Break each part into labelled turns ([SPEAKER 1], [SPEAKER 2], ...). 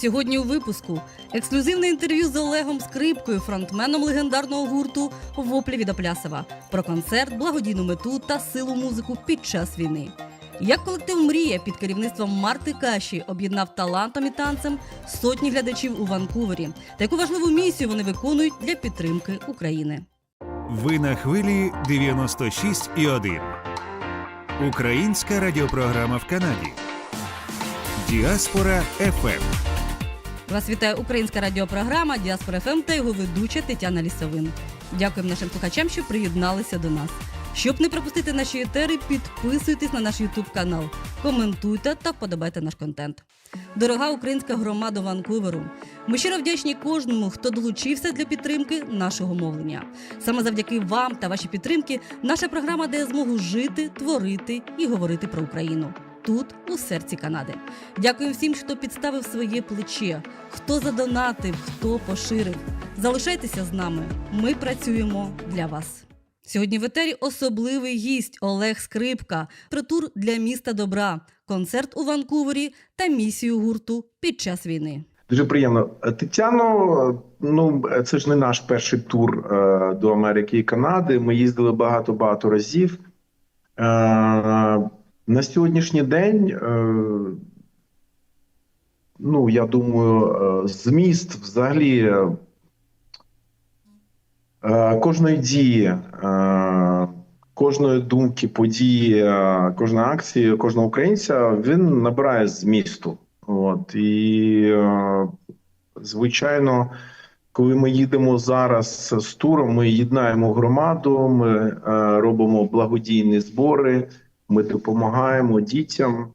[SPEAKER 1] Сьогодні у випуску ексклюзивне інтерв'ю з Олегом Скрипкою, фронтменом легендарного гурту Воплі від Оплясова про концерт, благодійну мету та силу музику під час війни. Як колектив Мрія під керівництвом Марти Каші об'єднав талантом і танцем сотні глядачів у Ванкувері, та яку важливу місію вони виконують для підтримки України.
[SPEAKER 2] Ви на хвилі 96,1. Українська радіопрограма в Канаді. Діаспора. ФМ.
[SPEAKER 1] Вас вітає українська радіопрограма Діаспора ФМ та його ведуча Тетяна Лісовин. Дякуємо нашим слухачам, що приєдналися до нас. Щоб не пропустити наші етери, підписуйтесь на наш Ютуб канал, коментуйте та вподобайте наш контент. Дорога українська громада Ванкуверу. Ми щиро вдячні кожному, хто долучився для підтримки нашого мовлення. Саме завдяки вам та вашій підтримки наша програма дає змогу жити, творити і говорити про Україну. Тут, у серці Канади. Дякую всім, хто підставив своє плече, хто задонатив, хто поширив. Залишайтеся з нами. Ми працюємо для вас. Сьогодні в етері особливий гість Олег Скрипка, про тур для міста добра, концерт у Ванкувері та місію гурту під час війни.
[SPEAKER 3] Дуже приємно. Тетяно, ну це ж не наш перший тур е, до Америки і Канади. Ми їздили багато-багато разів. На сьогоднішній день, е, ну я думаю, е, зміст взагалі е, кожної дії, кожної думки, події, кожної акції, кожного українця він набирає змісту. От і звичайно, коли ми їдемо зараз з туром, ми єднаємо громаду, ми робимо благодійні збори, ми допомагаємо дітям,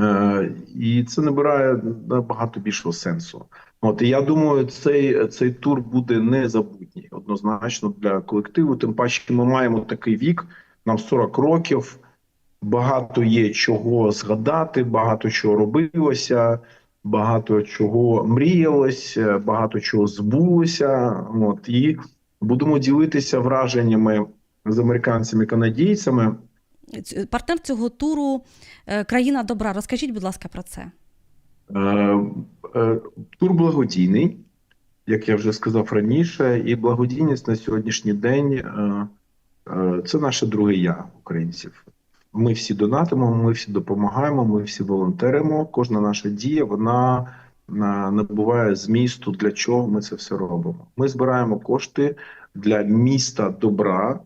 [SPEAKER 3] е, і це набирає набагато більшого сенсу. От і я думаю, цей, цей тур буде незабутній однозначно для колективу. Тим паче, ми маємо такий вік, нам 40 років багато є чого згадати, багато чого робилося, багато чого мріялось, багато чого збулося. От і будемо ділитися враженнями з американцями канадійцями.
[SPEAKER 1] Ць- Партнер цього туру е, країна добра. Розкажіть, будь ласка, про це.
[SPEAKER 3] Е, е, Тур благодійний, як я вже сказав раніше, і благодійність на сьогоднішній день це наше друге я українців. Ми всі донатимо, ми всі допомагаємо, ми всі волонтеримо. Кожна наша дія вона набуває змісту, для чого ми це все робимо. Ми збираємо кошти для міста добра.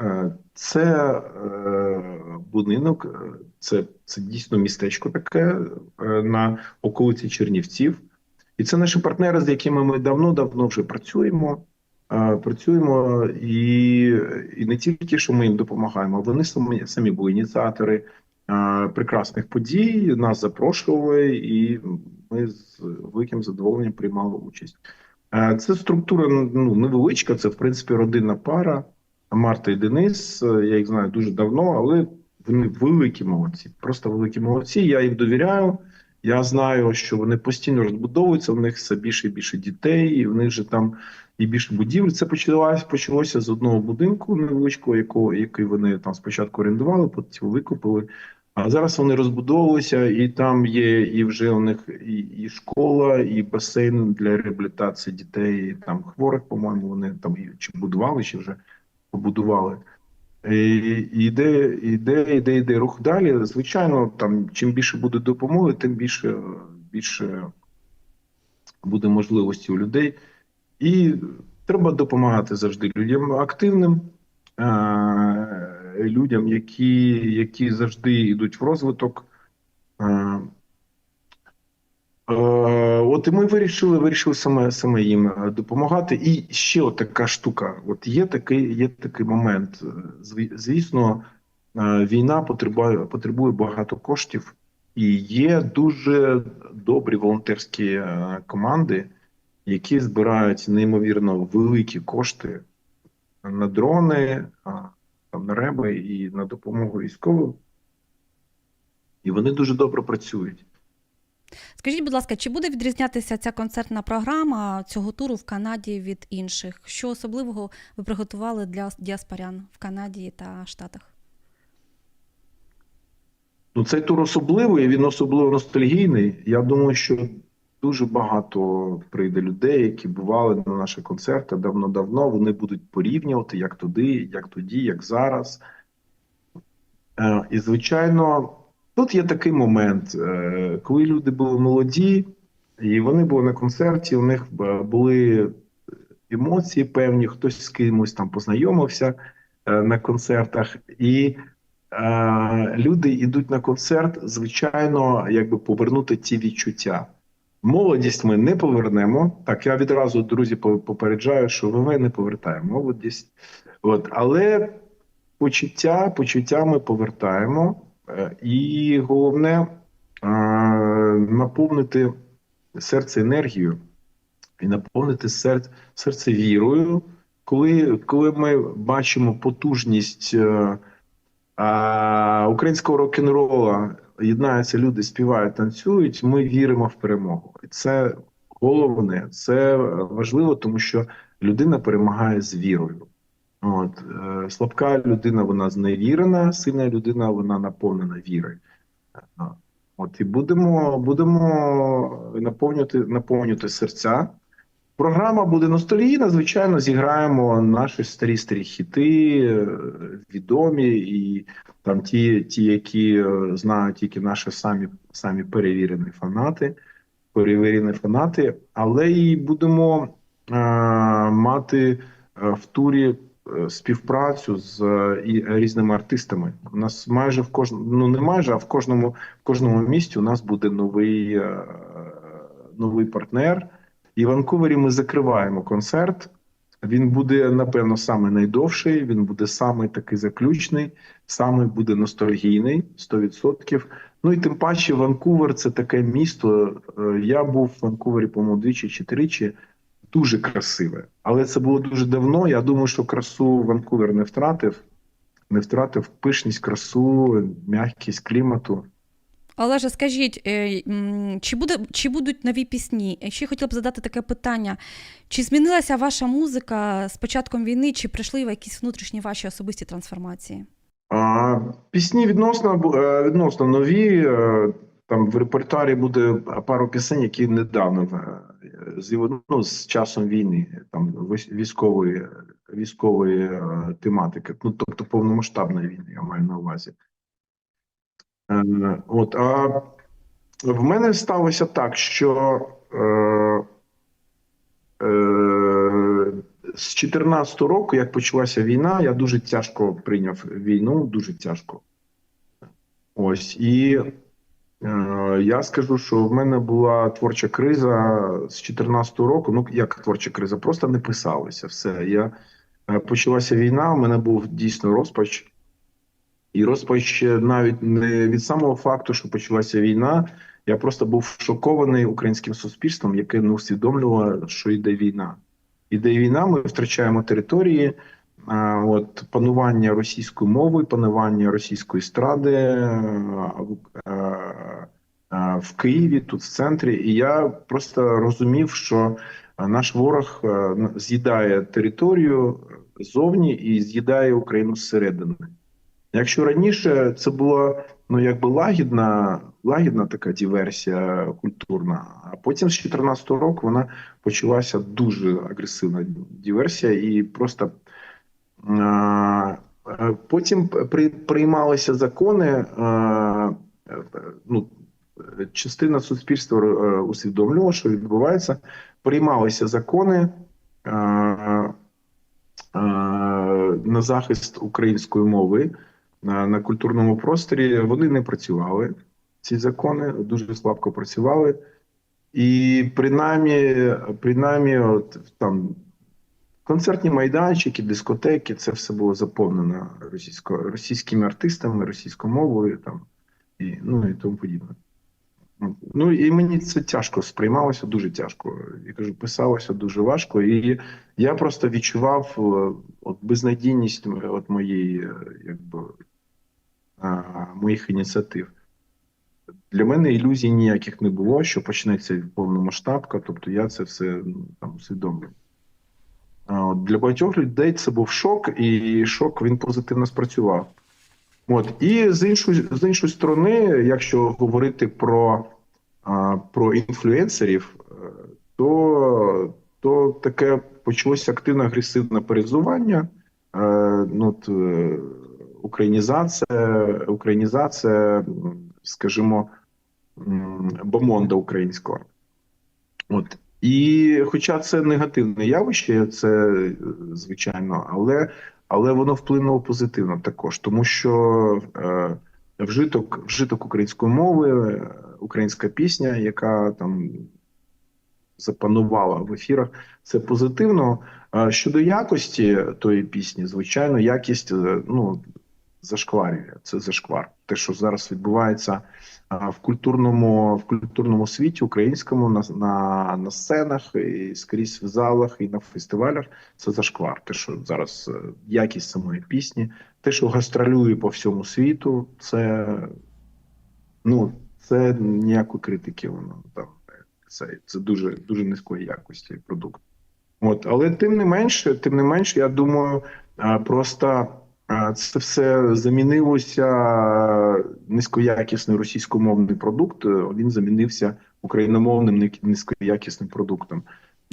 [SPEAKER 3] Е, Це е, будинок, е, це, це дійсно містечко таке на околиці Чернівців. І це наші партнери, з якими ми давно-давно вже працюємо. Працюємо і, і не тільки що ми їм допомагаємо, вони самі самі були ініціатори прекрасних подій. Нас запрошували, і ми з великим задоволенням приймали участь. Це структура ну невеличка. Це в принципі родинна пара. Марта і Денис. Е, Я їх знаю дуже давно, але вони великі молодці, просто великі молодці. Я їм довіряю. Я знаю, що вони постійно розбудовуються. В них все більше і більше дітей, і в них же там і більше будівель. Це почалося почалося з одного будинку невеличкого, якого який вони там спочатку орендували, потім викупили. А зараз вони розбудовуються, і там є і вже у них і, і школа, і басейн для реабілітації дітей, там хворих, по-моєму, вони там і- чи будували, чи вже побудували. І і йде, йде, йде, йде рух далі. Звичайно, там чим більше буде допомоги, тим більше, більше буде можливості у людей. І треба допомагати завжди людям активним, е, людям, які, які завжди йдуть в розвиток. Е, От і ми вирішили, вирішили саме, саме їм е, допомагати. І ще така штука. От є такий, є такий момент. Е, Звісно, війна потребує, потребує багато коштів, і є дуже добрі волонтерські команди, які збирають неймовірно великі кошти на дрони, на реби і на допомогу військовим. І вони дуже добре працюють.
[SPEAKER 1] Скажіть, будь ласка, чи буде відрізнятися ця концертна програма цього туру в Канаді від інших? Що особливого ви приготували для діаспорян в Канаді та Штатах?
[SPEAKER 3] Ну, цей тур особливий, він особливо ностальгійний. Я думаю, що дуже багато прийде людей, які бували на наших концертах давно-давно. Вони будуть порівнювати як туди, як тоді, як зараз. Е, І, звичайно, тут є такий момент, е, коли люди були молоді, і вони були на концерті, у них е, були емоції певні, хтось з кимось там познайомився е, на концертах, і люди йдуть на концерт, звичайно, якби повернути ті відчуття. Молодість ми не повернемо. Так, я відразу, друзі, попереджаю, що ми не повертаємо молодість. От, але почуття, почуття ми повертаємо. Е, І головне е, наповнити серце енергією і наповнити серце, серце вірою. Коли, коли ми бачимо потужність е, а, українського рок-н-рола, єднаються люди, співають, танцюють, ми віримо в перемогу. І це головне, це важливо, тому що людина перемагає з вірою. От, е, слабка людина, вона зневірена, сильна людина, вона наповнена вірою. Е, От і будемо, будемо наповнювати, наповнювати серця. Програма буде ностальгійна, звичайно, зіграємо наші старі старі хіти, е, відомі, і там ті, ті які знають тільки наші самі, самі перевірені фанати, перевірені фанати, але і будемо е, мати в турі співпрацю з е, і різними артистами. У нас майже в кожному, ну не майже, а в кожному, в кожному місті у нас буде новий, е, новий партнер. І в Ванкувері ми закриваємо концерт. Він буде, напевно, саме найдовший, він буде саме такий заключний, саме буде ностальгійний 100%. Ну і тим паче Ванкувер це таке місто. е, Я був в Ванкувері, по-моєму, двічі чи тричі. Дуже красиве. Але це було дуже давно. Я думаю, що красу Ванкувер не втратив, не втратив пишність, красу, м'якість клімату.
[SPEAKER 4] Олеже, скажіть, е, чи, буде, чи будуть нові пісні? Ще хотіла б задати таке питання: чи змінилася ваша музика з початком війни, чи прийшли якісь внутрішні ваші особисті трансформації?
[SPEAKER 3] А, пісні відносно е, відносно нові. Там в репертуарі буде пару пісень, які недавно е, з'яви- ну, з часом війни, там військової, військової е, тематики, ну тобто повномасштабної війни, я маю на увазі. Е, От, а в мене сталося так, що е, е, з 14 року, як почалася війна, я дуже тяжко прийняв війну, дуже тяжко. Ось і я скажу, що в мене була творча криза з 14 року. Ну як творча криза, просто не писалося все. Я е, почалася війна, у мене був дійсно розпач. І розпач навіть не від самого факту, що почалася війна. Я просто був шокований українським суспільством, яке не усвідомлювало, що йде війна. Іде війна, ми втрачаємо території. А, От панування російської мови, панування російської естради в- а, а, в Києві, тут в центрі. І я просто розумів, що наш ворог з'їдає територію ззовні і з'їдає Україну зсередини. Якщо раніше це була ну якби лагідна, лагідна така диверсія культурна, а потім з 2014 року вона почалася дуже агресивна диверсія, і просто е, потім приймалися закони. Е, ну, частина суспільства е, усвідомлювала, що відбувається. Приймалися закони. а, а, На захист української мови на культурному просторі вони не працювали. Ці закони дуже слабко працювали. І принаймні, принаймні, от там концертні майданчики, дискотеки, це все було заповнено російсько, російськими артистами, російською мовою там, і, ну, і тому подібне. Ну і мені це тяжко сприймалося, дуже тяжко. Я кажу, писалося дуже важко. І я просто відчував е, от безнадійність от моєї, е, якби, а, моїх ініціатив. Для мене ілюзій ніяких не було, що почнеться повномасштабка, тобто я це все там усвідомлюю. Для багатьох людей це був шок, і шок він позитивно спрацював. От і з іншої з іншої сторони, якщо говорити про про інфлюенсерів, е, то, то таке почалося активне агресивне перезування. Е, ну, от, е, українізація, українізація, скажімо, бомонда українського. От. І хоча це негативне явище, це е, звичайно, але, але воно вплинуло позитивно також, тому що е, вжиток, вжиток української мови, е, українська пісня, яка там запанувала в ефірах, це позитивно. Щодо якості тої пісні, звичайно, якість е, ну, зашкварює. Це зашквар. Те, що зараз відбувається в культурному, в культурному світі, українському, на, на, на сценах, і скрізь в залах, і на фестивалях, це зашквар. Те, що зараз е, якість самої пісні, те, що гастролює по всьому світу, це ну, це ніякої критики. Воно там це, це дуже дуже низької якості продукт. От, але тим не менше, тим не менше, я думаю, просто це все замінилося низькоякісний російськомовний продукт. е, Він замінився україномовним низькоякісним продуктом.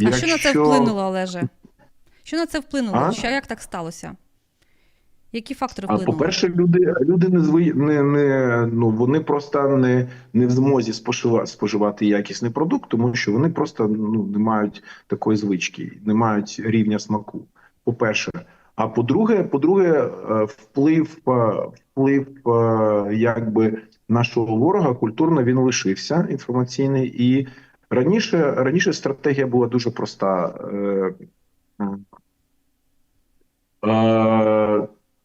[SPEAKER 4] А що на це вплинуло, Олеже? Що на це вплинуло?
[SPEAKER 3] А?
[SPEAKER 4] Що, як так сталося? Які фактори вплинули?
[SPEAKER 3] по-перше, люди, люди не звої не, не ну вони просто не, не в змозі споживати, споживати якісний продукт, тому що вони просто ну не мають такої звички, не мають рівня смаку. По-перше, а по-друге, по-друге, е, вплив, е, вплив е, якби нашого ворога культурно він лишився інформаційний, і раніше раніше стратегія була дуже проста.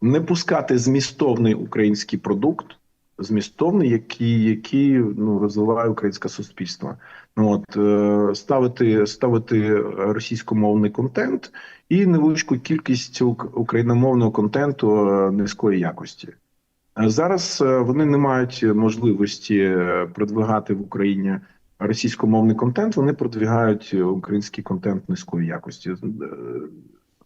[SPEAKER 3] Не пускати змістовний український продукт, змістовний, який, який ну, розвиває українське суспільство. Ну, от, е, ставити, ставити російськомовний контент і невеличку кількість ук- україномовного контенту е, низької якості. Е, Зараз вони не мають можливості продвигати в Україні російськомовний контент, вони продвигають український контент низької якості.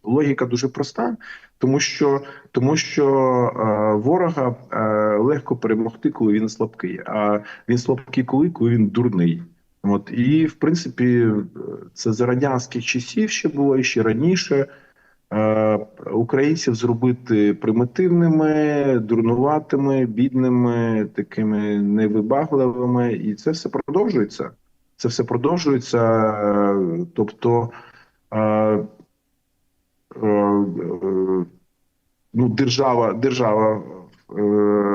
[SPEAKER 3] Логіка дуже проста, тому що тому що е, ворога е, легко перемогти, коли він слабкий. А він слабкий, коли, коли він дурний. От і в принципі, е, це за радянських часів ще було і ще раніше. Е, українців зробити примітивними, дурнуватими, бідними, такими невибагливими, і це все продовжується. Це все продовжується. е, Тобто. Е, е, ну, держава, держава е,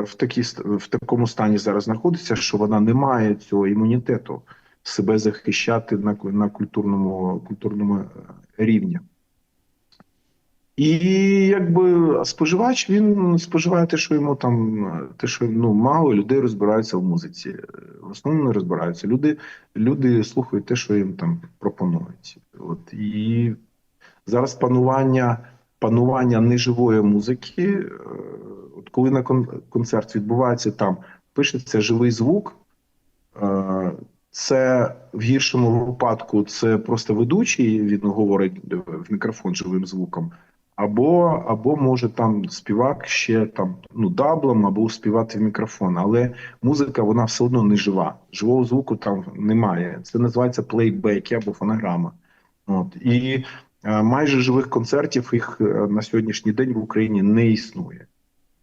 [SPEAKER 3] в, такій, в такому стані зараз знаходиться, що вона не має цього імунітету себе захищати на, на культурному, культурному рівні. І якби споживач він споживає те, що йому там те, що ну мало людей розбираються в музиці. В основному не розбираються. Люди, люди слухають те, що їм там пропонують. От і зараз панування панування неживої музики. е, От коли на кон- концерт відбувається, там пишеться живий звук. е, Це в гіршому випадку це просто ведучий, він говорить в мікрофон живим звуком. Або, або може там співак ще там ну даблом, або співати в мікрофон. Але музика вона все одно не жива. Живого звуку там немає. Це називається плейбеки або фонограма. От і е, майже живих концертів їх е, на сьогоднішній день в Україні не існує.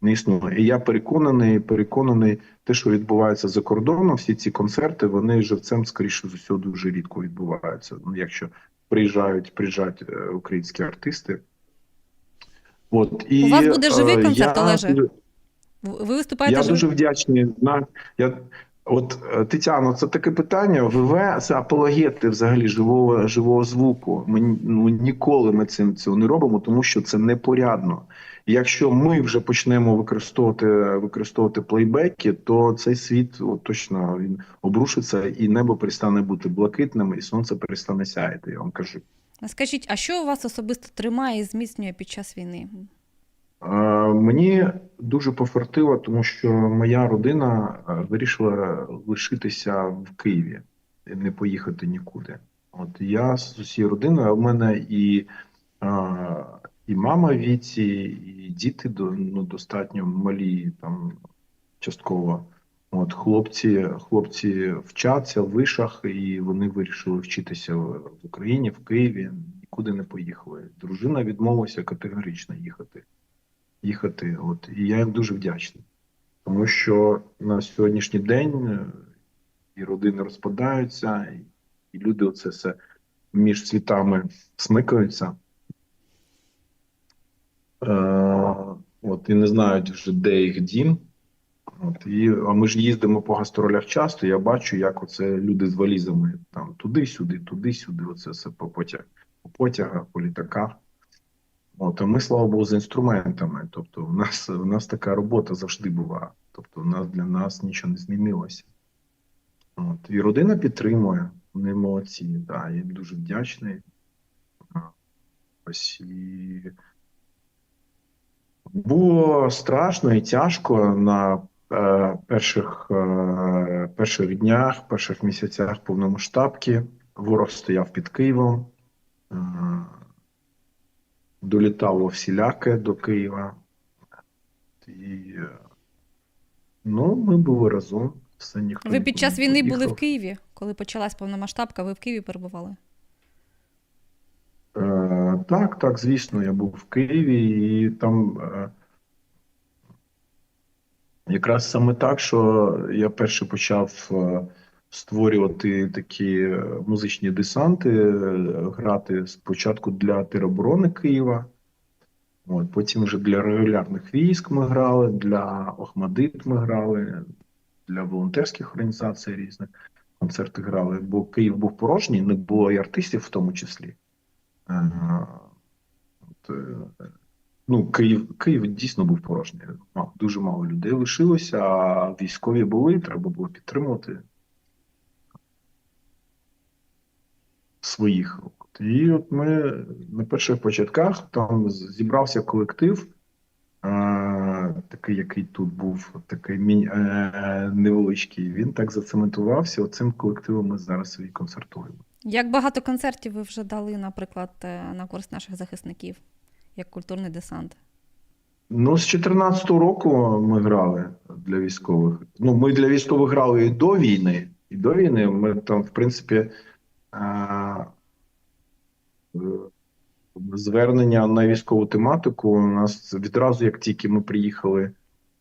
[SPEAKER 3] Не існує. І я переконаний, переконаний, те, що відбувається за кордоном, всі ці концерти, вони живцем, скоріше з усього, дуже рідко відбуваються. Ну, якщо приїжджають, приїжджають е, українські артисти. От, і,
[SPEAKER 4] У вас буде живий
[SPEAKER 3] е,
[SPEAKER 4] концерт,
[SPEAKER 3] я
[SPEAKER 4] Олеже? Ви ви виступаєте
[SPEAKER 3] я
[SPEAKER 4] жив-
[SPEAKER 3] дуже вдячний. На я от е, Тетяно, це таке питання. ВВ це апологети взагалі живого живого звуку. Ми ну ніколи ми цим цього не робимо, тому що це непорядно. Якщо ми вже почнемо використовувати використовувати плейбеки, то цей світ от, точно він обрушиться, і небо перестане бути блакитним, і сонце перестане сяяти. Я вам кажу.
[SPEAKER 4] Скажіть, а що у вас особисто тримає і зміцнює під час війни?
[SPEAKER 3] Е, Мені дуже пофартило, тому що моя родина е, вирішила лишитися в Києві, і не поїхати нікуди. От я з усією родиною, в мене і, е, і мама віці, і діти ну, достатньо малі, там частково. От хлопці, хлопці вчаться в вишах, і вони вирішили вчитися в Україні, в Києві, нікуди не поїхали. Дружина відмовилася категорично їхати. Їхати. От, і я їм дуже вдячний. Тому що на сьогоднішній день е, і родини розпадаються, і, люди оце все між світами смикаються. Е, от, і не знають вже, де їх дім. От, і, а ми ж їздимо по гастролях часто. Я бачу, як оце люди з валізами там туди-сюди, туди-сюди. Оце все по потяг, по потягах, по літаках. От, ми, слава Богу, з інструментами. Тобто, у нас, у нас така робота завжди була. Тобто, у нас для нас нічого не змінилося. От, і родина підтримує. Вони молодці. Да, я їм дуже вдячний. Ось і було страшно і тяжко на е, перших, е, перших днях, перших місяцях повномасштабки. Ворог стояв під Києвом, долітало всіляке до Києва. І, е, ну, ми були разом. Все, ніхто
[SPEAKER 4] Ви під час війни були в Києві, коли почалась повномасштабка, ви в Києві перебували?
[SPEAKER 3] Е, так, так, звісно, я був в Києві, і там е, якраз саме так, що я перше почав е, створювати такі е, музичні десанти, е, грати спочатку для тероборони Києва. От, потім вже для регулярних військ ми грали, для Охмадит ми грали, для волонтерських організацій різних концерти грали, бо Київ був порожній, не було і артистів в тому числі. Е, от, Ну, Київ, Київ дійсно був порожній. Дуже мало людей лишилося, а військові були, треба було підтримувати своїх. От. І от ми на перших початках там зібрався колектив, е, такий, який тут був, такий міні, е, невеличкий. Він так зацементувався. Оцим колективом ми зараз і концертуємо.
[SPEAKER 4] Як багато концертів ви вже дали, наприклад, е, на користь наших захисників, як культурний десант?
[SPEAKER 3] Ну, з 14-го року ми грали для військових. Ну, ми для військових грали і до війни. І до війни ми там, в принципі, а, звернення на військову тематику у нас відразу, як тільки ми приїхали,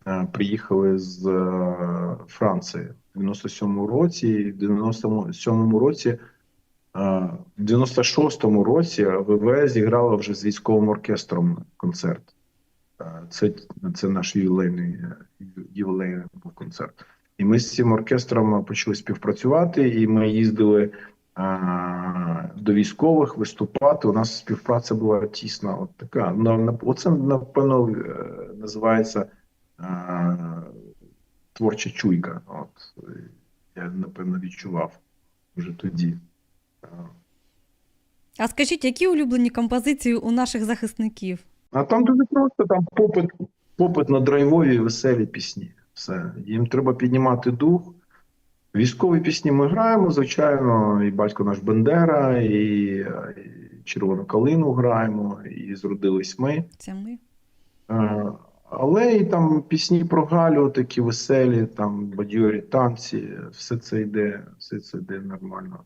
[SPEAKER 3] е, приїхали з е, Франції в 97-му році, і в 97-му році. е, В 96-му році ВВС зіграла вже з військовим оркестром концерт. Е, Це, це наш ювілейний, е, ювілейний концерт. І ми з цим оркестром почали співпрацювати, і ми їздили до військових виступати. У нас співпраця була тісна. От така. На, оце, напевно, е, називається творча чуйка. От, е, я, напевно, відчував вже тоді. Е,
[SPEAKER 4] А скажіть, які улюблені композиції у наших захисників?
[SPEAKER 3] А там дуже просто там попит, попит на драйвові веселі пісні. Все. Їм треба піднімати дух. Військові пісні ми граємо, звичайно, і батько наш Бендера, і, і Червону калину граємо, і зродились ми.
[SPEAKER 4] Це ми.
[SPEAKER 3] Е, Але і там пісні про Галю, такі веселі, там бадьорі танці, все це йде, все це йде нормально.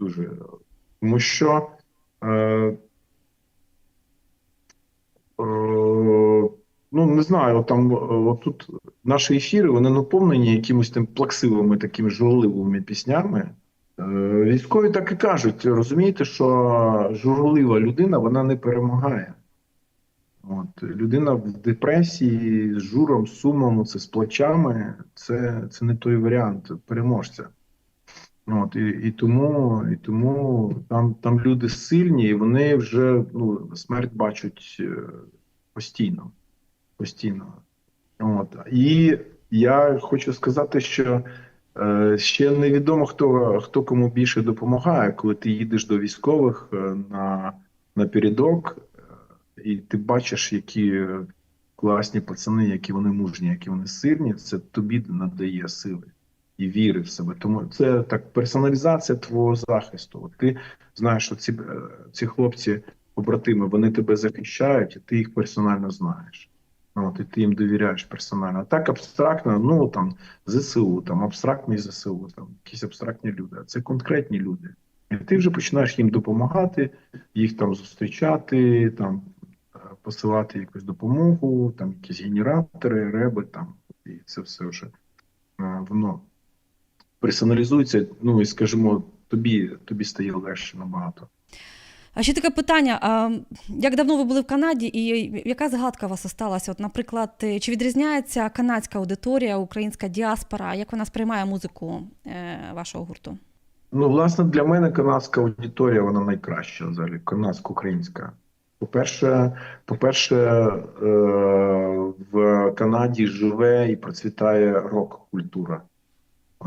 [SPEAKER 3] Дуже. Тому що е, е, ну не знаю, там е, отут наші ефіри вони наповнені якимось тим плаксивими, такими журливими піснями. Е, Військові так і кажуть, розумієте, що журлива людина вона не перемагає. От, людина в депресії з журом, з сумом, це з плачами, це, це не той варіант переможця. От, і, і тому, і тому там, там люди сильні, і вони вже ну, смерть бачать е, постійно. Постійно. От. І я хочу сказати, що е, ще невідомо, хто, хто кому більше допомагає, коли ти їдеш до військових е, на, на передок, е, і ти бачиш, які класні пацани, які вони мужні, які вони сильні, це тобі надає сили і віри в себе. Тому це так персоналізація твого захисту. От ти знаєш, що ці, е, ці хлопці, побратими, вони тебе захищають, і ти їх персонально знаєш. От, і ти їм довіряєш персонально. А так абстрактно, ну там ЗСУ, там абстрактний ЗСУ, там якісь абстрактні люди. А це конкретні люди. І ти вже починаєш їм допомагати, їх там зустрічати, там е, посилати якусь допомогу, там якісь генератори, реби, там і це все вже е, воно персоналізується. Ну і скажімо, тобі, тобі стає легше набагато.
[SPEAKER 4] А ще таке питання: а, як давно ви були в Канаді, і яка згадка у вас осталася? От, наприклад, е, чи відрізняється канадська аудиторія, українська діаспора? Як вона сприймає музику е, вашого гурту?
[SPEAKER 3] Ну, власне, для мене канадська аудиторія вона найкраща взагалі, канадсько-українська. По-перше, по-перше, е, в Канаді живе і процвітає рок-культура.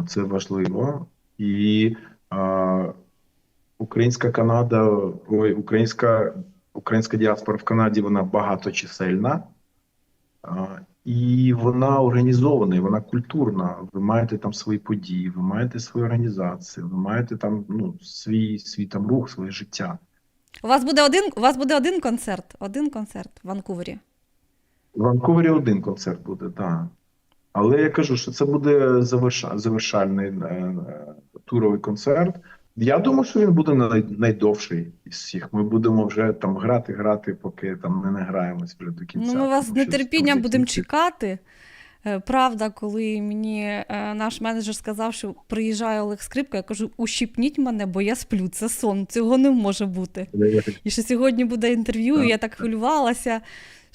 [SPEAKER 3] Це важливо. І українська Канада, ой, українська, українська діаспора в Канаді вона багаточисельна. Е, і вона організована, і вона культурна. Ви маєте там свої події, ви маєте свої організації, ви маєте там ну, свій, свій там рух, своє життя.
[SPEAKER 4] У вас буде один, у вас буде один концерт, один концерт в Ванкувері.
[SPEAKER 3] В Ванкувері один концерт буде, так. Але я кажу, що це буде завершальний е, е, туровий концерт. Я думаю, що він буде най, найдовший із всіх. Ми будемо вже там грати, грати, поки там не награємось вже до кінця.
[SPEAKER 4] Ну, ми вас з нетерпінням будемо чекати. Е, Правда, коли мені е, наш менеджер сказав, що приїжджає Олег Скрипка, я кажу: ущипніть мене, бо я сплю. Це сон, цього не може бути. І що сьогодні буде інтерв'ю, і я так хвилювалася,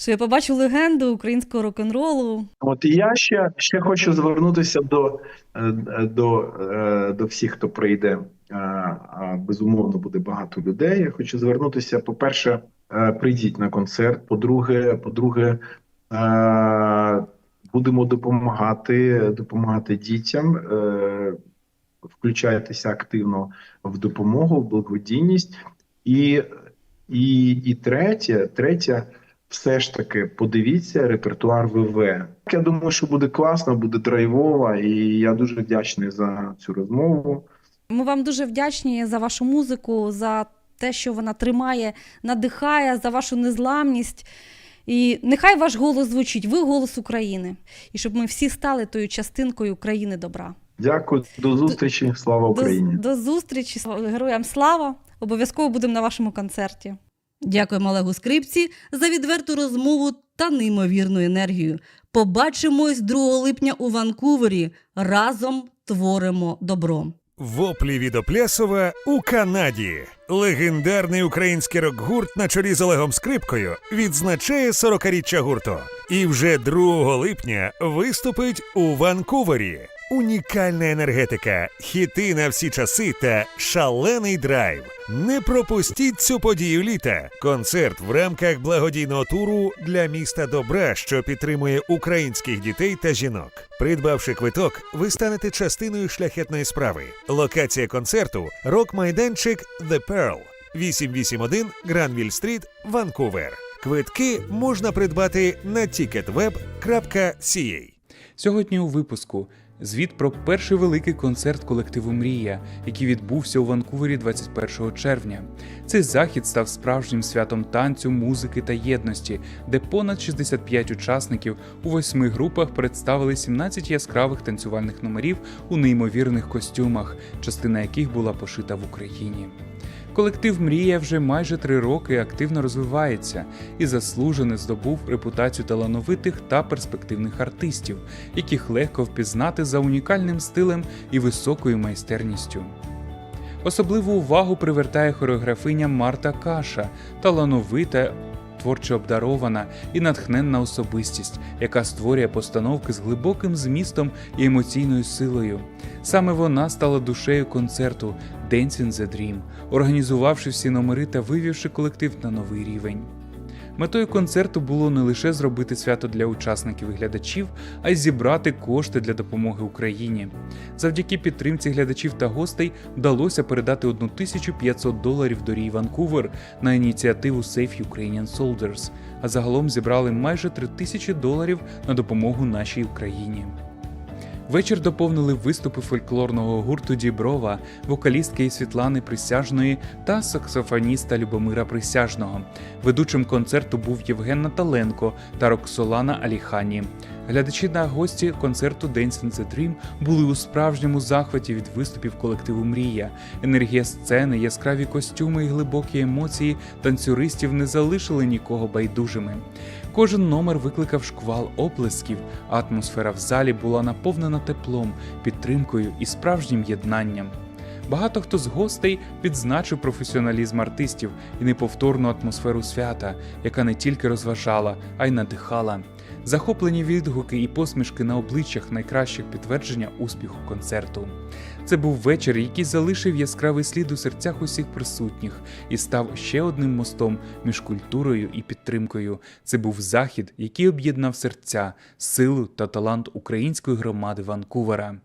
[SPEAKER 4] що я побачу легенду українського рок-н-ролу.
[SPEAKER 3] От і я ще, ще хочу звернутися до, е, до, е, до всіх, хто прийде. Е, Безумовно, буде багато людей. Я хочу звернутися. По-перше, е, прийдіть на концерт. По-друге, по-друге, будемо допомагати, допомагати дітям. Е, Включайтеся активно в допомогу, в благодійність. І, і, і третє, третє, все ж таки подивіться репертуар ВВ. Я думаю, що буде класно, буде драйвово, і я дуже вдячний за цю розмову.
[SPEAKER 4] Ми вам дуже вдячні за вашу музику, за те, що вона тримає, надихає, за вашу незламність. І нехай ваш голос звучить, ви голос України. І щоб ми всі стали тою частинкою країни добра.
[SPEAKER 3] Дякую, до зустрічі. Слава
[SPEAKER 4] До,
[SPEAKER 3] Україні!
[SPEAKER 4] до зустрічі, героям слава! Обов'язково будемо на вашому концерті.
[SPEAKER 1] Дякуємо Олегу Скрипці за відверту розмову та неймовірну енергію. Побачимось 2 липня у Ванкувері. Разом творимо добро.
[SPEAKER 2] Воплі від Оплясова у Канаді. Легендарний український рок-гурт на чолі з Олегом Скрипкою відзначає 40-річчя гурту. І вже 2 липня виступить у Ванкувері. Унікальна енергетика, хіти на всі часи та шалений драйв. Не пропустіть цю подію літа. Концерт в рамках благодійного туру для міста добра, що підтримує українських дітей та жінок. Придбавши квиток, ви станете частиною шляхетної справи. Локація концерту рок-майданчик The Pearl, 881 Гранвіль Стріт, Ванкувер. Квитки можна придбати на ticketweb.ca.
[SPEAKER 5] Сьогодні у випуску звіт про перший великий концерт колективу Мрія, який відбувся у Ванкувері 21 червня. Цей захід став справжнім святом танцю, музики та єдності, де понад 65 учасників у восьми групах представили 17 яскравих танцювальних номерів у неймовірних костюмах, частина яких була пошита в Україні. Колектив Мрія вже майже три роки активно розвивається і заслужено здобув репутацію талановитих та перспективних артистів, яких легко впізнати за унікальним стилем і високою майстерністю. Особливу увагу привертає хореографиня Марта Каша, талановита, творчо обдарована і натхненна особистість, яка створює постановки з глибоким змістом і емоційною силою. Саме вона стала душею концерту Dancing the Dream, організувавши всі номери та вивівши колектив на новий рівень. Метою концерту було не лише зробити свято для учасників і глядачів, а й зібрати кошти для допомоги Україні. Завдяки підтримці глядачів та гостей вдалося передати 1500 доларів до Рій Ванкувер на ініціативу Safe Ukrainian Soldiers, а загалом зібрали майже 3000 доларів на допомогу нашій Україні. Вечір доповнили виступи фольклорного гурту Діброва, вокалістки Світлани Присяжної та саксофоніста Любомира Присяжного. Ведучим концерту був Євген Наталенко та Роксолана Аліхані. Глядачі та гості концерту Dance in the Dream були у справжньому захваті від виступів колективу Мрія. Енергія сцени, яскраві костюми і глибокі емоції танцюристів не залишили нікого байдужими. Кожен номер викликав шквал оплесків, а атмосфера в залі була наповнена теплом, підтримкою і справжнім єднанням. Багато хто з гостей відзначив професіоналізм артистів і неповторну атмосферу свята, яка не тільки розважала, а й надихала. Захоплені відгуки і посмішки на обличчях найкращих підтвердження успіху концерту. Це був вечір, який залишив яскравий слід у серцях усіх присутніх і став ще одним мостом між культурою і підтримкою. Це був захід, який об'єднав серця, силу та талант української громади Ванкувера.